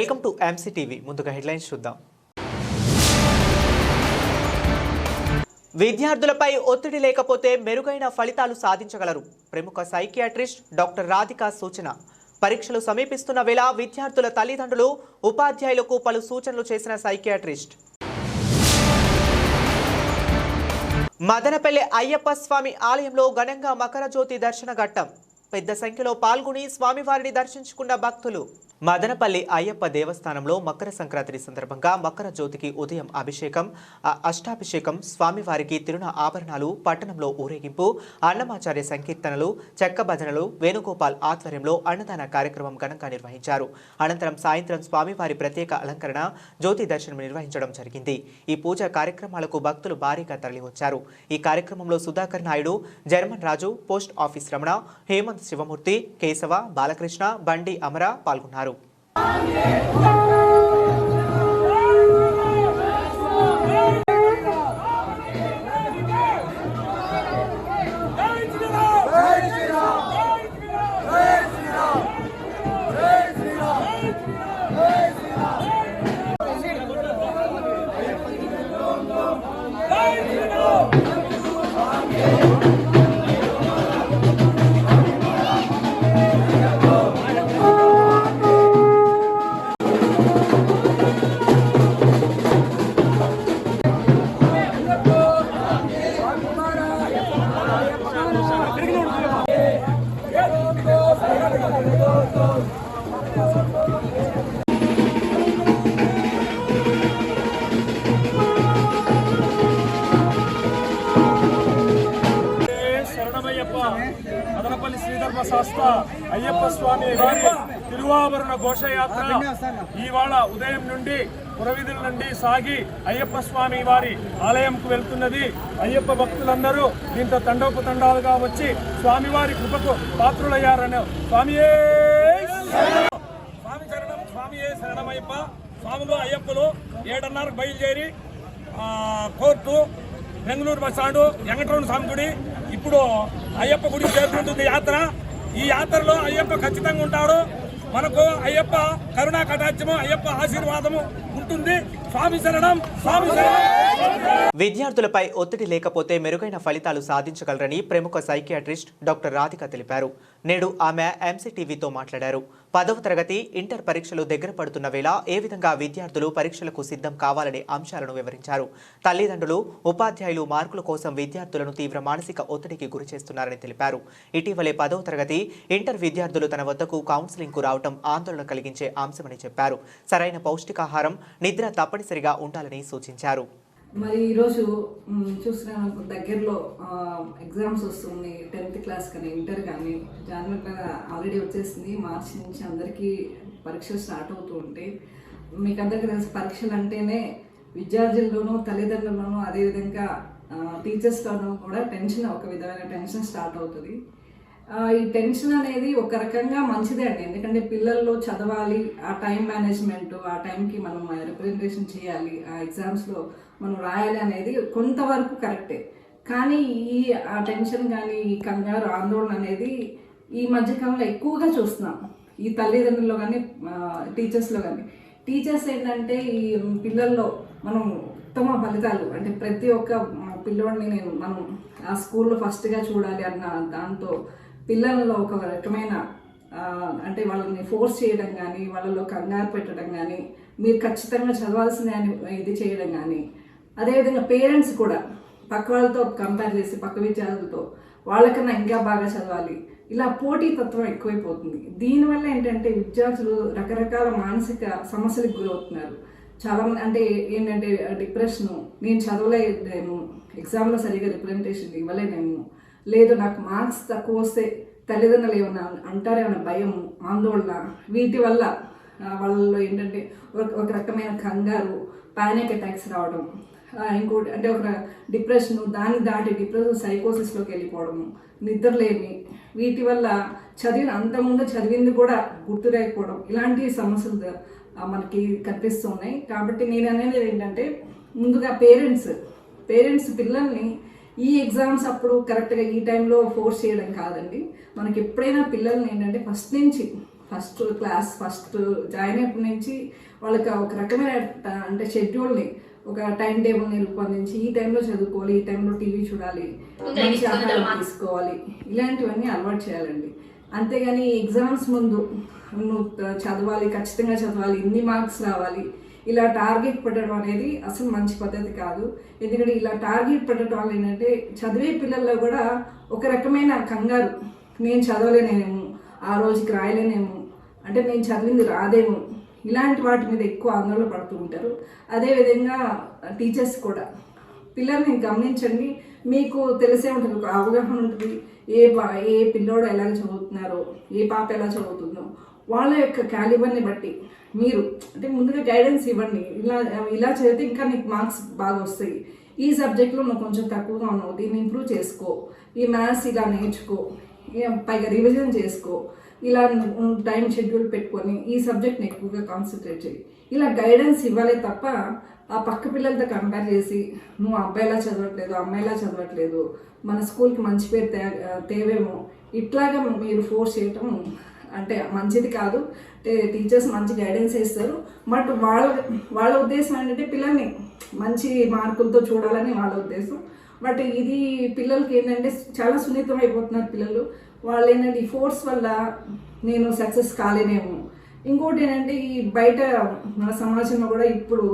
Welcome to MC TV ముందుగా headlines చూద్దాం. విద్యార్థులపై ఒత్తిడి లేకపోతే మెరుగైన ఫలితాలు సాధించగలరు. ప్రముఖ సైకియాట్రిస్ట్ డాక్టర్ రాధిక సూచన. పరీక్షలు సమీపిస్తున్న వేళ విద్యార్థుల తల్లిదండ్రులు ఉపాధ్యాయులకు పలు సూచనలు చేసిన సైకియాట్రిస్ట్. మదనపల్లి అయ్యప్ప స్వామి ఆలయంలో ఘనంగా మకర జ్యోతి దర్శన ఘట్టం. పెద్ద సంఖ్యలో పాల్గొని స్వామివారిని దర్శించుకున్న భక్తులు. మదనపల్లి అయ్యప్ప దేవస్థానంలో మకర సంక్రాంతి సందర్భంగా మకర జ్యోతికి ఉదయం అభిషేకం అష్టాభిషేకం స్వామివారికి తిరుణ ఆభరణాలు పట్టణంలో ఊరేగింపు అన్నమాచార్య సంకీర్తనలు చెక్క భజనలు వేణుగోపాల్ ఆధ్వర్యంలో అన్నదాన కార్యక్రమం ఘనంగా నిర్వహించారు. అనంతరం సాయంత్రం స్వామివారి ప్రత్యేక అలంకరణ జ్యోతి దర్శనం నిర్వహించడం జరిగింది. ఈ పూజా కార్యక్రమాలకు భక్తులు భారీగా తరలివచ్చారు. ఈ కార్యక్రమంలో Sudhakar Naidu German Raju post office Ramana Hemant Shivamurthy Keshava Balakrishna Bandi Amara పాల్గొన్నారు. అయ్యప్ప మదనపల్లి శ్రీధర్మ శాస్త్ర అయ్యప్ప స్వామి వారి తిరువాభరణ ఘోషయాత్ర ఇవాళ ఉదయం నుండి పురవిధుల నుండి సాగి అయ్యప్ప స్వామి వారి ఆలయంకు వెళ్తున్నది. అయ్యప్ప భక్తులందరూ దీంతో తండోపతండాలుగా వచ్చి స్వామివారి కృపకు పాత్రులయ్యారని స్వామియే స్వామి శరణం స్వామియే శరణమయ్యప్ప స్వాములు అయ్యప్పలు ఏడున్నరకు బయలుదేరి కోర్టు బెంగళూరు బస్ వెంకటరమణ స్వామి గుడి ఇప్పుడు అయ్యప్ప గుడికి చేరుకుంటుంది యాత్ర. ఈ యాత్రలో అయ్యప్ప ఖచ్చితంగా ఉంటాడు. మనకు అయ్యప్ప కరుణా కటాక్షము అయ్యప్ప ఆశీర్వాదము ఉంటుంది. స్వామి శరణం స్వామి విద్యార్థులపై ఒత్తిడి లేకపోతే మెరుగైన ఫలితాలు సాధించగలరని ప్రముఖ సైకియాట్రిస్ట్ డాక్టర్ రాధిక తెలిపారు. నేడు ఆమె ఎంసీటీవీతో మాట్లాడారు. పదవ తరగతి ఇంటర్ పరీక్షలు దగ్గర పడుతున్న వేళ ఏ విధంగా విద్యార్థులు పరీక్షలకు సిద్ధం కావాలనే అంశాలను వివరించారు. తల్లిదండ్రులు ఉపాధ్యాయులు మార్కుల కోసం విద్యార్థులను తీవ్ర మానసిక ఒత్తిడికి గురి చేస్తున్నారని తెలిపారు. ఇటీవలే పదవ తరగతి ఇంటర్ విద్యార్థులు తన వద్దకు కౌన్సిలింగ్కు రావటం ఆందోళన కలిగించే అంశమని చెప్పారు. సరైన పౌష్టికాహారం నిద్ర తప్పనిసరిగా ఉండాలని సూచించారు. మరి ఈరోజు చూసిన దగ్గరలో ఎగ్జామ్స్ వస్తుంది టెన్త్ క్లాస్ కానీ ఇంటర్ కానీ జనవరి ఆల్రెడీ వచ్చేసింది. మార్చి నుంచి అందరికీ పరీక్షలు స్టార్ట్ అవుతూ ఉంటాయి మీకు అందరికీ తెలిసి పరీక్షలు అంటేనే విద్యార్థుల్లోనూ తల్లిదండ్రుల్లోనూ అదేవిధంగా టీచర్స్లోనూ కూడా టెన్షన్ ఒక విధమైన టెన్షన్ స్టార్ట్ అవుతుంది. ఈ టెన్షన్ అనేది ఒక రకంగా మంచిదే అండి. ఎందుకంటే పిల్లల్లో చదవాలి ఆ టైం మేనేజ్మెంట్ ఆ టైంకి మనం రిప్రజెంటేషన్ చేయాలి ఆ ఎగ్జామ్స్లో మనం రాయాలి అనేది కొంతవరకు కరెక్టే. కానీ ఈ ఆ టెన్షన్ కానీ ఈ కంగారు ఆందోళన అనేది ఈ మధ్యకాలంలో ఎక్కువగా చూస్తున్నాం. ఈ తల్లిదండ్రుల్లో కానీ టీచర్స్లో కానీ. టీచర్స్ ఏంటంటే ఈ పిల్లల్లో మనం ఉత్తమ ఫలితాలు అంటే ప్రతి ఒక్క పిల్లవాడిని నేను మనం ఆ స్కూల్లో ఫస్ట్గా చూడాలి అన్న దాంతో పిల్లల్లో ఒక రకమైన అంటే వాళ్ళని ఫోర్స్ చేయడం కానీ వాళ్ళలో కంగారు పెట్టడం కానీ మీరు ఖచ్చితంగా చదవాల్సిందే అని ఇది చేయడం కానీ అదేవిధంగా పేరెంట్స్ కూడా పక్క వాళ్ళతో కంపేర్ చేసి పక్క విద్యార్థులతో వాళ్ళకన్నా ఇంకా బాగా చదవాలి. ఇలా పోటీతత్వం ఎక్కువైపోతుంది. దీనివల్ల ఏంటంటే విద్యార్థులు రకరకాల మానసిక సమస్యలకు గురవుతున్నారు. చాలామంది అంటే ఏంటంటే డిప్రెషను నేను చదవలేదేమో ఎగ్జామ్లో సరిగా రిప్రజెంటేషన్ ఇవ్వలేనేమో లేదు నాకు మార్క్స్ తక్కువ వస్తే తల్లిదండ్రులు ఏమన్నా అంటారేమన్నా భయం ఆందోళన వీటి వల్ల వాళ్ళలో ఏంటంటే ఒక ఒక రకమైన కంగారు పానిక్ అటాక్స్ రావడం ఇంకోటి అంటే ఒక డిప్రెషన్ దాన్ని దాటి డిప్రెషన్ సైకోసిస్లోకి వెళ్ళిపోవడము నిద్రలేమి. వీటి వల్ల చదివిన అంతకుముందు చదివింది కూడా గుర్తులేకపోవడం ఇలాంటి సమస్యలు మనకి కనిపిస్తున్నాయి. కాబట్టి నేను అనేది ఏంటంటే ముందుగా పేరెంట్స్ పేరెంట్స్ పిల్లల్ని ఈ ఎగ్జామ్స్ అప్పుడు కరెక్ట్గా ఈ టైంలో ఫోర్స్ చేయడం కాదండి. మనకి ఎప్పుడైనా పిల్లల్ని ఏంటంటే ఫస్ట్ నుంచి ఫస్ట్ క్లాస్ ఫస్ట్ జాయిన్ అయినప్పటి నుంచి వాళ్ళకి ఒక రకమైన అంటే షెడ్యూల్ని ఒక టైం టేబుల్ని రూపొందించి ఈ టైంలో చదువుకోవాలి ఈ టైంలో టీవీ చూడాలి మంచి ఆహారం తీసుకోవాలి. ఇలాంటివన్నీ అలవాటు చేయాలండి. అంతేగాని ఎగ్జామ్స్ ముందు నువ్వు చదవాలి ఖచ్చితంగా చదవాలి ఇన్ని మార్క్స్ రావాలి ఇలా టార్గెట్ పెట్టడం అనేది అసలు మంచి పద్ధతి కాదు. ఎందుకంటే ఇలా టార్గెట్ పెట్టడం వల్ల ఏంటంటే చదివే పిల్లల్లో కూడా ఒక రకమైన కంగారు. నేను చదవలేనేమో ఆ రోజుకి రాయలేనేమో అంటే నేను చదివింది రాదేమో ఇలాంటి వాటి మీద ఎక్కువ ఆందోళన పడుతూ ఉంటారు. అదేవిధంగా టీచర్స్ కూడా. పిల్లల్ని గమనించండి. మీకు తెలిసే ఉంటుంది ఒక అవగాహన ఉంటుంది. ఏ పా ఏ పిల్లోడు ఎలా చదువుతున్నారో ఏ పాప ఎలా చదువుతుందో వాళ్ళ యొక్క క్యాలిబర్ని బట్టి మీరు అంటే ముందుగా గైడెన్స్ ఇవ్వండి. ఇలా ఇలా చదివితే ఇంకా నీకు మార్క్స్ బాగా వస్తాయి. ఈ సబ్జెక్ట్లో నువ్వు కొంచెం తక్కువగా ఉన్నావు దీన్ని ఇంప్రూవ్ చేసుకో. ఈ మ్యాథ్స్ ఇలా నేర్చుకో. పైగా రివిజన్ చేసుకో. ఇలా టైం షెడ్యూల్ పెట్టుకొని ఈ సబ్జెక్ట్ని ఎక్కువగా కాన్సన్ట్రేట్ చేయి. ఇలా గైడెన్స్ ఇవ్వాలి తప్ప ఆ పక్క పిల్లలతో కంపేర్ చేసి నువ్వు అబ్బాయిలా చదవట్లేదు అమ్మాయిలా చదవట్లేదు మన స్కూల్కి మంచి పేరు తే తేవేమో ఇట్లాగా మీరు ఫోర్స్ చేయటం అంటే మంచిది కాదు. టీచర్స్ మంచి గైడెన్స్ ఇస్తారు. బట్ వాళ్ళ వాళ్ళ ఉద్దేశం ఏంటంటే పిల్లల్ని మంచి మార్కులతో చూడాలని వాళ్ళ ఉద్దేశం. బట్ ఇది పిల్లలకి ఏంటంటే చాలా సున్నితం అయిపోతున్నారు పిల్లలు. వాళ్ళు ఏంటంటే ఈ ఫోర్స్ వల్ల నేను సక్సెస్ కాలేనేమో. ఇంకోటి ఏంటంటే ఈ బయట మన సమాజంలో కూడా ఇప్పుడు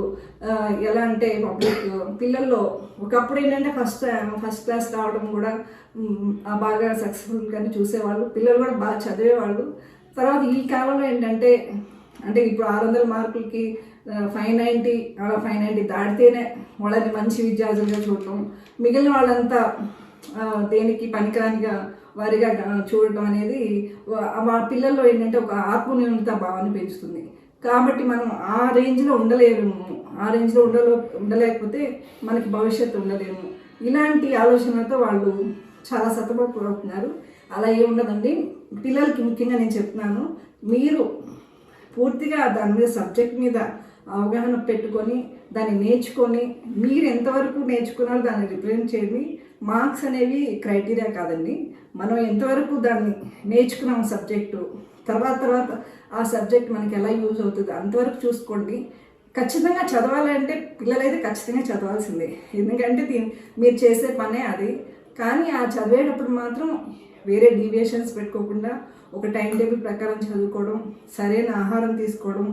ఎలా అంటే పబ్లిక్ పిల్లల్లో ఒకప్పుడు ఏంటంటే ఫస్ట్ ఫస్ట్ క్లాస్ రావడం కూడా బాగా సక్సెస్ఫుల్గానే చూసేవాళ్ళు. పిల్లలు కూడా బాగా చదివేవాళ్ళు. తర్వాత ఈ కాలంలో ఏంటంటే అంటే ఇప్పుడు ఆరు వందల మార్కులకి ఫైవ్ నైంటీ అలా ఫైవ్ నైంటీ దాటితేనే వాళ్ళని మంచి విద్యార్థులుగా చూడటం. మిగిలిన వాళ్ళంతా దేనికి పనికిరానిగా వారిగా చూడటం అనేది మా పిల్లల్లో ఏంటంటే ఒక ఆత్మనిర్భరత భావాన్ని పెంచుతుంది. కాబట్టి మనం ఆ రేంజ్లో ఉండలేము. ఆ రేంజ్లో ఉండలో ఉండలేకపోతే మనకి భవిష్యత్తు ఉండలేము. ఇలాంటి ఆలోచనలతో వాళ్ళు చాలా సతమతమవుతున్నారు అలా ఏమి ఉండదండి. పిల్లలకి ముఖ్యంగా నేను చెప్తున్నాను. మీరు పూర్తిగా దాని మీద సబ్జెక్ట్ మీద అవగాహన పెట్టుకొని దాన్ని నేర్చుకొని మీరు ఎంతవరకు నేర్చుకున్నారో దాన్ని రిప్రజెంట్ చేయండి. మార్క్స్ అనేవి క్రైటీరియా కాదండి. మనం ఎంతవరకు దాన్ని నేర్చుకున్నాం సబ్జెక్టు తర్వాత తర్వాత ఆ సబ్జెక్ట్ మనకి ఎలా యూజ్ అవుతుంది అంతవరకు చూసుకోండి. ఖచ్చితంగా చదవాలంటే పిల్లలైతే ఖచ్చితంగా చదవాల్సిందే. ఎందుకంటే దీని మీరు చేసే పనే అది. కానీ ఆ చదివేటప్పుడు మాత్రం వేరే డీవియేషన్స్ పెట్టుకోకుండా ఒక టైం టేబుల్ ప్రకారం చదువుకోవడం సరైన ఆహారం తీసుకోవడం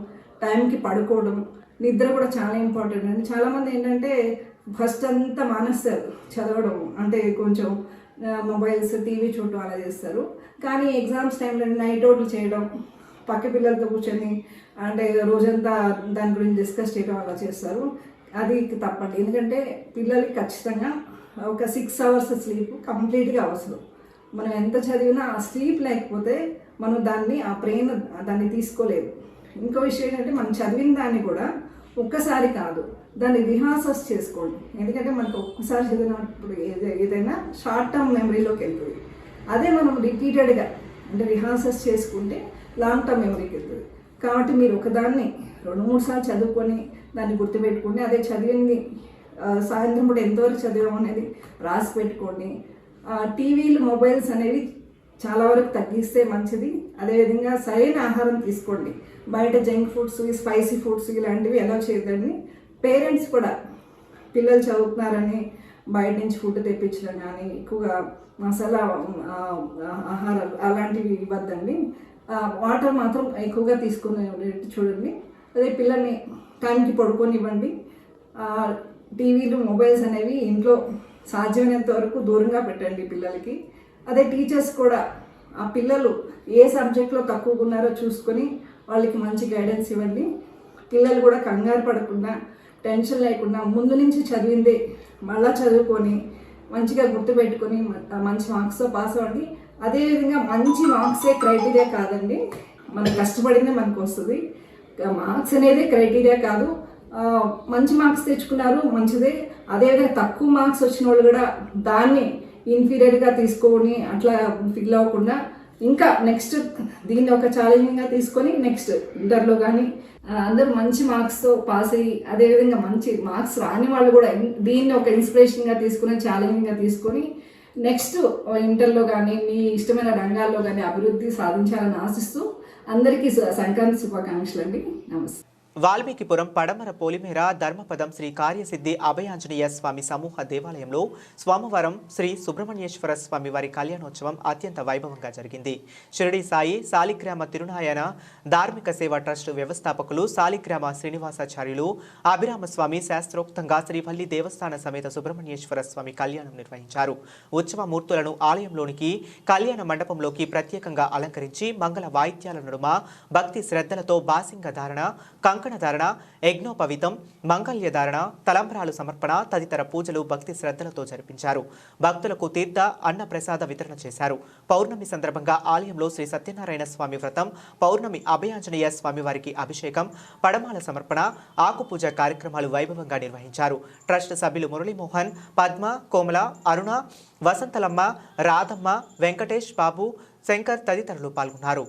టైంకి పడుకోవడం నిద్ర కూడా చాలా ఇంపార్టెంట్. అండి చాలామంది ఏంటంటే ఫస్ట్ అంతా మానేస్తారు చదవడం. అంటే కొంచెం మొబైల్స్ టీవీ చూడటం అలా చేస్తారు. కానీ ఎగ్జామ్స్ టైంలో నైట్ అవుట్లు చేయడం పక్క పిల్లలతో కూర్చొని అంటే రోజంతా దాని గురించి డిస్కస్ చేయడం అలా చేస్తారు. అది తప్పండి. ఎందుకంటే పిల్లలకి ఖచ్చితంగా ఒక సిక్స్ అవర్స్ స్లీప్ కంప్లీట్గా అవసరం. మనం ఎంత చదివినా ఆ స్లీప్ లేకపోతే మనం దాన్ని ఆ బ్రెయిన్ దాన్ని తీసుకోలేదు ఇంకో విషయం ఏంటంటే మనం చదివిన దాన్ని కూడా ఒక్కసారి కాదు దాన్ని రిహార్సల్స్ చేసుకోండి. ఎందుకంటే మనకు ఒక్కసారి చదివినప్పుడు ఏదై- ఏదైనా షార్ట్ టర్మ్ మెమరీలోకి వెళ్తుంది. అదే మనం రిపీటెడ్గా అంటే రిహార్సల్స్ చేసుకుంటే లాంగ్ టర్మ్ మెమరీకి వెళ్తుంది. కాబట్టి మీరు ఒకదాన్ని రెండు మూడు సార్లు చదువుకొని దాన్ని గుర్తుపెట్టుకోండి. అదే చదివింది సాయంత్రం పూట ఎంతవరకు చదివాము అనేది రాసి పెట్టుకోండి. టీవీలు మొబైల్స్ అనేవి చాలా వరకు తగ్గిస్తే మంచిది. అదేవిధంగా సరైన ఆహారం తీసుకోండి. బయట జంక్ ఫుడ్స్ స్పైసీ ఫుడ్స్ ఇలాంటివి ఎలా చేయదండి పేరెంట్స్ కూడా పిల్లలు చదువుతున్నారని బయట నుంచి ఫుడ్ తెప్పించడం కానీ ఎక్కువగా మసాలా ఆహారాలు అలాంటివి ఇవ్వద్దండి. వాటర్ మాత్రం ఎక్కువగా తీసుకునే చూడండి. అదే పిల్లల్ని టైంకి పడుకొని ఇవ్వండి టీవీలు మొబైల్స్ అనేవి ఇంట్లో సాధ్యమైనంత వరకు దూరంగా పెట్టండి పిల్లలకి. అదే టీచర్స్ కూడా ఆ పిల్లలు ఏ సబ్జెక్ట్లో తక్కువగా ఉన్నారో చూసుకొని వాళ్ళకి మంచి గైడెన్స్ ఇవ్వండి. పిల్లలు కూడా కంగారు పడకుండా టెన్షన్ లేకుండా ముందు నుంచి చదివిందే మళ్ళా చదువుకొని మంచిగా గుర్తుపెట్టుకొని మంచి మార్క్స్తో పాస్ అవ్వండి. అదేవిధంగా మంచి మార్క్సే క్రైటీరియా కాదండి. మనం కష్టపడిందే మనకు వస్తుంది. మార్క్స్ అనేది క్రైటీరియా కాదు. మంచి మార్క్స్ తెచ్చుకున్నారు మంచిదే. అదేవిధంగా తక్కువ మార్క్స్ వచ్చిన వాళ్ళు కూడా దాన్ని ఇన్ఫీరియర్గా తీసుకొని అట్లా ఫీల్ అవ్వకుండా ఇంకా నెక్స్ట్ దీన్ని ఒక ఛాలెంజింగ్గా తీసుకొని నెక్స్ట్ ఇంటర్లో కానీ అందరూ మంచి మార్క్స్తో పాస్ అయ్యి అదేవిధంగా మంచి మార్క్స్ రాని వాళ్ళు కూడా దీన్ని ఒక ఇన్స్పిరేషన్గా తీసుకుని ఛాలెంజింగ్గా తీసుకొని నెక్స్ట్ ఇంటర్లో కానీ మీ ఇష్టమైన రంగాల్లో కానీ అభివృద్ధి సాధించాలని ఆశిస్తూ అందరికీ సంక్రాంతి శుభాకాంక్షలు అండి నమస్తే. వాల్మీకిపురం పడమర పోలిమేర ధర్మపదం శ్రీ కార్యసిద్ధి అభయాంజనేయ స్వామి సమూహ దేవాలయంలో సోమవారం శ్రీ సుబ్రహ్మణ్యేశ్వర స్వామి వారి కళ్యాణోత్సవం అత్యంత వైభవంగా జరిగింది. షిరిడి సాయి సాలిగ్రామ తిరునాయన ధార్మిక సేవా ట్రస్ట్ వ్యవస్థాపకులు సాలిగ్రామ శ్రీనివాసాచార్యులు అభిరామస్వామి శాస్త్రోక్తంగా శ్రీవల్లి దేవస్థాన సమేత సుబ్రహ్మణ్యేశ్వర స్వామి కళ్యాణం నిర్వహించారు. ఉత్సవ మూర్తులను ఆలయంలోనికి కళ్యాణ మండపంలోకి ప్రత్యేకంగా అలంకరించి మంగళ వాయిద్యాల నడుమ భక్తి శ్రద్ధలతో బాసింగ ధారణ ధారణ యజ్ఞోపవితం మంగళ్యధారణ తలంబ్రాలు సమర్పణ తదితర పూజలు భక్తి శ్రద్ధలతో జరిపించారు. భక్తులకు తీర్థ అన్న ప్రసాద వితరణ చేశారు. పౌర్ణమి సందర్భంగా ఆలయంలో శ్రీ సత్యనారాయణ స్వామి వ్రతం పౌర్ణమి అభయాంజనేయ స్వామి వారికి అభిషేకం పడమాల సమర్పణ ఆకుపూజ కార్యక్రమాలు వైభవంగా నిర్వహించారు. ట్రస్ట్ సభ్యులు మురళీమోహన్ పద్మ కోమల అరుణ వసంతలమ్మ రాధమ్మ వెంకటేష్ బాబు శంకర్ తదితరులు పాల్గొన్నారు.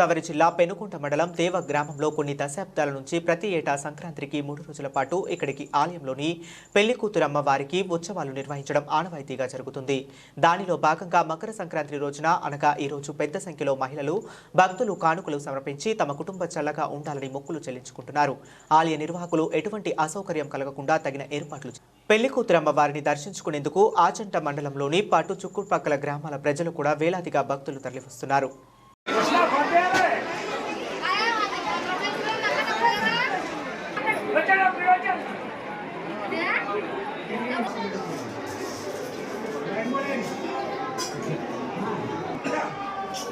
పశ్చిమ గోదావరి జిల్లా పెనుకుంట మండలం దేవ గ్రామంలో కొన్ని దశాబ్దాల నుంచి ప్రతి ఏటా సంక్రాంతికి మూడు రోజుల పాటు ఇక్కడికి ఆలయంలోని పెళ్ళి కూతురమ్మ వారికి ఉత్సవాలు నిర్వహించడం ఆనవాయితీగా జరుగుతుంది. దానిలో భాగంగా మకర సంక్రాంతి రోజున అనగా ఈ రోజు పెద్ద సంఖ్యలో మహిళలు భక్తులు కానుకలు సమర్పించి తమ కుటుంబ చల్లగా ఉండాలని మొక్కులు చెల్లించుకుంటున్నారు. ఆలయ నిర్వాహకులు ఎటువంటి అసౌకర్యం కలగకుండా తగిన ఏర్పాట్లు పెళ్ళి కూతురమ్మ వారిని దర్శించుకునేందుకు ఆచంట మండలంలోని పాటు చుట్టుపక్కల గ్రామాల ప్రజలు కూడా వేలాదిగా భక్తులు తరలివస్తున్నారు.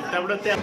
Está bloqueado.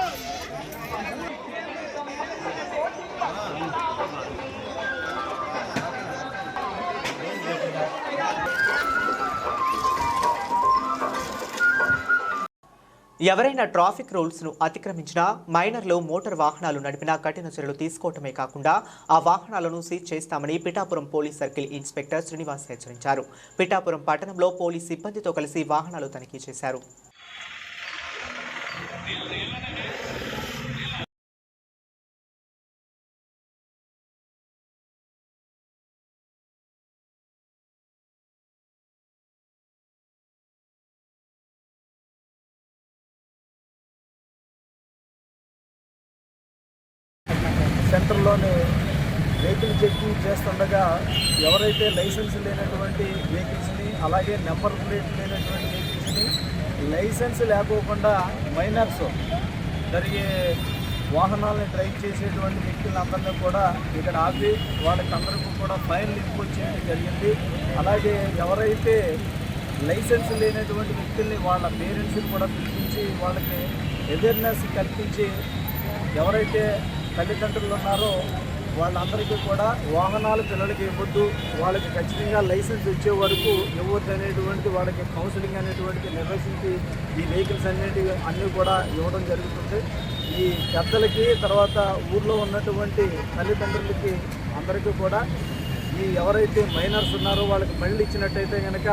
ఎవరైనా ట్రాఫిక్ రూల్స్ను అతిక్రమించినా మైనర్లో మోటార్ వాహనాలు నడిపినా కఠిన చర్యలు తీసుకోవటమే కాకుండా ఆ వాహనాలను సీజ్ చేస్తామని Pithapuram police circle inspector Srinivas హెచ్చరించారు. పిఠాపురం పట్టణంలో పోలీస్ సిబ్బందితో కలిసి వాహనాలు తనిఖీ చేశారు. సెంటర్లోని వెహికల్ చెక్కింగ్ చేస్తుండగా ఎవరైతే లైసెన్స్ లేనటువంటి వెహికల్స్ని అలాగే నెంబర్ ప్లేట్ లేనటువంటి వెహికల్స్ని లైసెన్స్ లేకోకుండా మైనర్స్ జరిగే వాహనాలను డ్రైవ్ చేసేటువంటి వ్యక్తులందరినీ కూడా ఇక్కడ ఆపి వాళ్ళకి అందరికీ కూడా ఫైన్లు ఇంపోజ్ జరిగింది. అలాగే ఎవరైతే లైసెన్స్ లేనటువంటి వ్యక్తుల్ని వాళ్ళ పేరెంట్స్ని కూడా పిలిపించి వాళ్ళకి అవేర్నెస్ కల్పించి ఎవరైతే తల్లిదండ్రులు ఉన్నారో వాళ్ళందరికీ కూడా వాహనాలు పిల్లలకి ఇవ్వద్దు. వాళ్ళకి ఖచ్చితంగా లైసెన్స్ వచ్చే వరకు ఇవ్వద్దు అనేటువంటి వాళ్ళకి కౌన్సిలింగ్ అనేటువంటి నిర్వహించి ఈ వెహికల్స్ అనేటివి అన్నీ కూడా ఇవ్వడం జరుగుతుంది. ఈ పెద్దలకి తర్వాత ఊర్లో ఉన్నటువంటి తల్లిదండ్రులకి అందరికీ కూడా ఈ ఎవరైతే మైనర్స్ ఉన్నారో వాళ్ళకి మళ్ళీ ఇచ్చినట్టయితే కనుక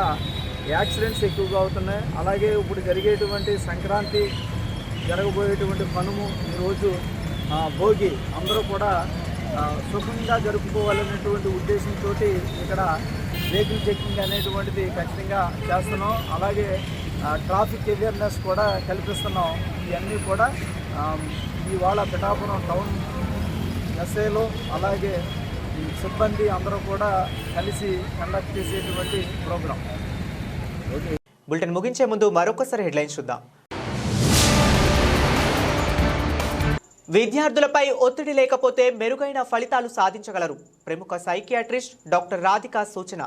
యాక్సిడెంట్స్ ఎక్కువగా అవుతున్నాయి. అలాగే ఇప్పుడు జరిగేటువంటి సంక్రాంతి జరగబోయేటువంటి పనుము ఈరోజు భోగి అందరూ కూడా సుఖంగా జరుపుకోవాలనేటువంటి ఉద్దేశంతో ఇక్కడ వెహికల్ చెక్కింగ్ అనేటువంటిది ఖచ్చితంగా చేస్తున్నాం. అలాగే ట్రాఫిక్ అవేర్నెస్ కూడా కల్పిస్తున్నాం. ఇవన్నీ కూడా ఇవాళ పిఠాపురం టౌన్ ఎస్ఐలో అలాగే ఈ సిబ్బంది అందరూ కూడా కలిసి కండక్ట్ చేసేటువంటి ప్రోగ్రాం. బులెటిన్ ముగించే ముందు మరొకసారి హెడ్లైన్స్ చూద్దాం. విద్యార్థులపై ఒత్తిడి లేకపోతే మెరుగైన ఫలితాలు సాధించగలరు. ప్రముఖ సైకియాట్రిస్ట్ డాక్టర్ రాధిక సూచన.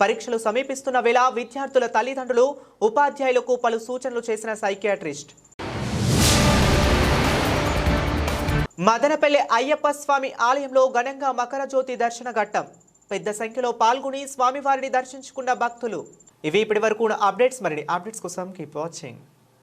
పరీక్షలు సమీపిస్తున్న వేళ విద్యార్థుల తల్లిదండ్రులు ఉపాధ్యాయులకు పలు సూచనలు చేసిన సైకియాట్రిస్ట్. మదనపల్లి అయ్యప్ప స్వామి ఆలయంలో ఘనంగా మకర జ్యోతి దర్శన ఘట్టం. పెద్ద సంఖ్యలో పాల్గొని స్వామివారిని దర్శించుకున్న భక్తులు. ఇవి ఇప్పటి వరకు ఉన్న అప్డేట్స్. మరిన్ని అప్డేట్స్ కోసం కీప్ వాచింగ్